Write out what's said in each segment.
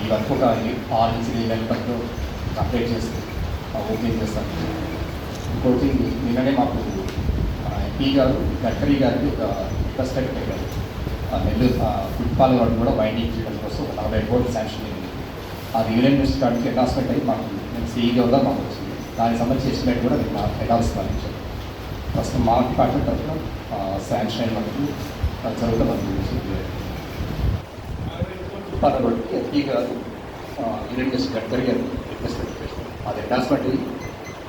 ఈ వర్క్ ఒక ఆరు నుంచి ఏడు నెలల వరకు కంప్లీట్ చేసి ఓపెన్ చేస్తాం. ఇంకోటి నిన్ననే మాకు ఎంపీ గారు గడ్కరీ గారికి ఒక రిక్వెస్ట్ అయితే పెట్టారు. నెల్లూరు ఫుట్బాల్ రోడ్ కూడా వైండింగ్ చేయడం కోసం ఒక నలభై కోట్లు శాంక్షన్ అయింది. అది యూనియన్ మినిస్టర్ గారికి అనౌన్స్మెంట్ అయ్యి మాకు నేను సీఈగా కూడా మాకు వచ్చింది దానికి సంబంధించి ఎస్టిమేట్ కూడా నేను మా హెడ్ ఆఫీస్ పంపించారు ప్రస్తుతం మా డిపార్ట్మెంట్ తరఫున శాంక్షన్ అయిన వరకు జరుగుతుంది రోడ్కి ఎంపీ గారు ఆ, యూనియన్ మినిస్టర్ గడ్కరీ గారు రిక్వెస్ట్ అది అయ్యి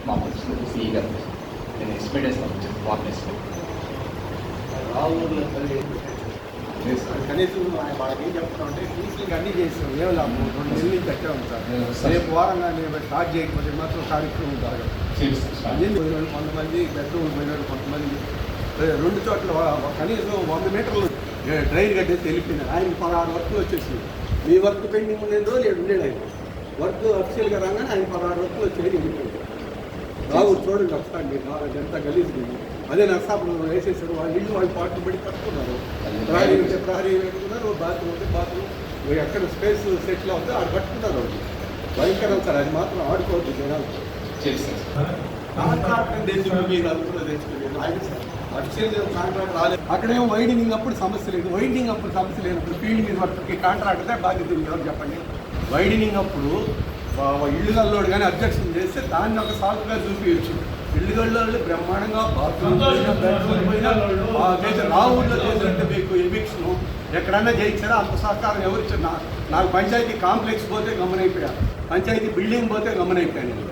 మాకు వచ్చింది సీఈ గారు నేను ఎస్టిమేట్ వేస్తాను వార్న్ ఎస్టిమేట్ కనీసం వాళ్ళకి చెప్తామంటే ఫీజులు అన్నీ చేస్తాం ఏం లాభం రెండు నెలల కట్టాం సార్. రేపు వారంగా నేను స్టార్ట్ చేయకపోతే మాత్రం కార్యక్రమం జరగదు. అన్ని పోయిన వాళ్ళు? కొంతమంది బెడ్రూమ్ పోయిన వాళ్ళు కొంతమంది రెండు చోట్ల కనీసం వంద మీటర్లు డ్రైన్ కట్టేసి వెళ్ళిపోయినారు. ఆయన పదహారు వర్క్లు వచ్చేసి మీ వర్క్ పెండింగ్ ఉండేది రోజు ఉండేది ఆయన వర్క్ అఫీషియల్గా రాగానే ఆయన పదహారు వర్క్లు వెళ్ళిపోయింది రావు చూడండి ఒకసారి మీరు రావాలి ఎంత గలీజ్ అదే నర్సాపురం వేసేసారు వాళ్ళ ఇల్లు వాళ్ళు పాటలు పడి కట్టుకున్నారు ప్రహరీ ఉంటే ప్రహరీ పెట్టుకున్నారు బాత్రూమ్ ఉంటే బాత్రూమ్ ఎక్కడ స్పేస్ సెటిల్ అవుతుందో ఆడ కట్టుకున్నారు వాళ్ళు భయంకరం సార్ అది మాత్రం ఆడుకోవద్దు జనాలు తెచ్చుకుని మీరు అనుకున్న తెచ్చుకుని ఆయన సార్ అఫీషియల్ కాంట్రాక్ట్ రాలేదు. అక్కడేమో వైడింగ్ అప్పుడు సమస్య లేదు. వైడింగ్ అప్పుడు సమస్య లేనప్పుడు ఫీల్డ్ మీద వర్క్కి కాంట్రాక్ట్ బాధ్యత ఎవరు చెప్పండి? వైడనింగ్ అప్పుడు ఇల్లు గల్లోడు కానీ అబ్జెక్షన్ చేస్తే దాన్ని ఒక సాల్వ్గా చూపించచ్చు ఇల్లు గల్లోళ్ళు బ్రహ్మాండంగా బాత్రూమ్ రావుల్లో చేసినట్టు మీకు ఎవిక్షన్ ఎక్కడన్నా చేయించారా అంత సహకారం ఎవరు ఇచ్చారు? నాకు పంచాయతీ కాంప్లెక్స్ పోతే గమనైపోయా. పంచాయతీ బిల్డింగ్ పోతే గమనైపోయాను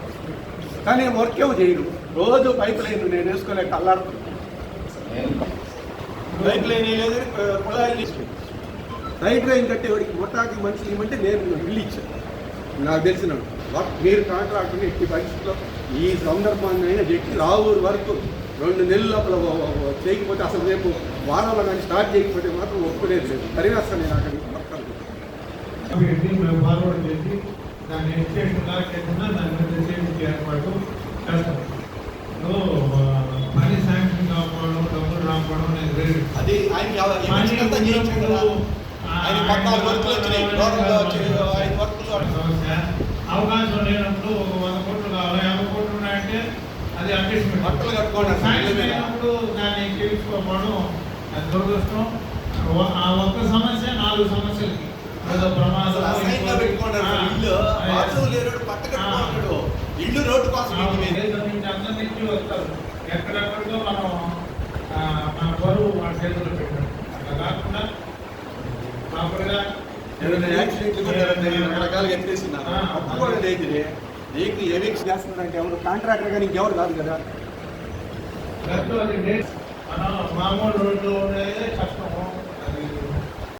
కానీ వర్క్ ఏమో చేయను. రోజు పైప్ లైన్ నేను వేసుకోలేక అల్లాడుతున్నాను పైప్ లైన్ లేదు కుళాయిలు తీసుకుంటాను రైట్ లైన్ కట్టేవాడికి మొట్టాకి మనుషులు ఇవ్వమంటే నేను ఇల్లు ఇచ్చాను. నాకు తెలిసిన వర్క్ మీరు కాంట్రాక్ట్ని ఎట్టి పరిస్థితుల్లో ఈ సందర్భాన్ని అయినా చెప్పి రావూరు వరకు రెండు నెలల లోపల చేయకపోతే అసలు రేపు వారంలో కానీ స్టార్ట్ చేయకపోతే మాత్రం ఒప్పుకునేది లేదు పరివేస్తాను నేను అక్కడికి వర్క్ అనుకుంటున్నాను. పెట్టి మేము ఫార్వర్డ్ చేసి దాన్ని ఎడ్యుకేషన్ కాకుండా దాని మీద చేసి ఏర్పాటు చేస్తాం పని శాంక్షన్ కాకపోవడం డబ్బులు రాకపోవడం అనేది ఆయన పద్నాలుగు వర్కులు వచ్చినాయి. వచ్చి ఐదు వర్కులు. అవకాశం లేనప్పుడు ఒక వంద కోట్లు కావాలి. యాభై కోట్లు ఉన్నాయంటే అది అడ్జస్ట్మెంట్. బట్టలు మీద. అయినప్పుడు దాన్ని చేయించుకోకపోవడం అది దురదృష్టం. ఆ ఒక్క సమస్య నాలుగు సమస్యలకి. ఇల్లు. రోడ్డు కోసం ఇంటి మీద. దేశం నుంచి అందరి నుంచి వస్తారు. ఎక్కడెక్కడికో మనం మా ఎత్తేస్తున్నారు అప్పు కూడా లేదు ఇది. నీకు ఎవిక్స్ చేస్తున్నారంటే ఎవరు కాంట్రాక్టర్ కానీ ఇంకెవరు కాదు కదా మామూలు రోడ్లు కష్టం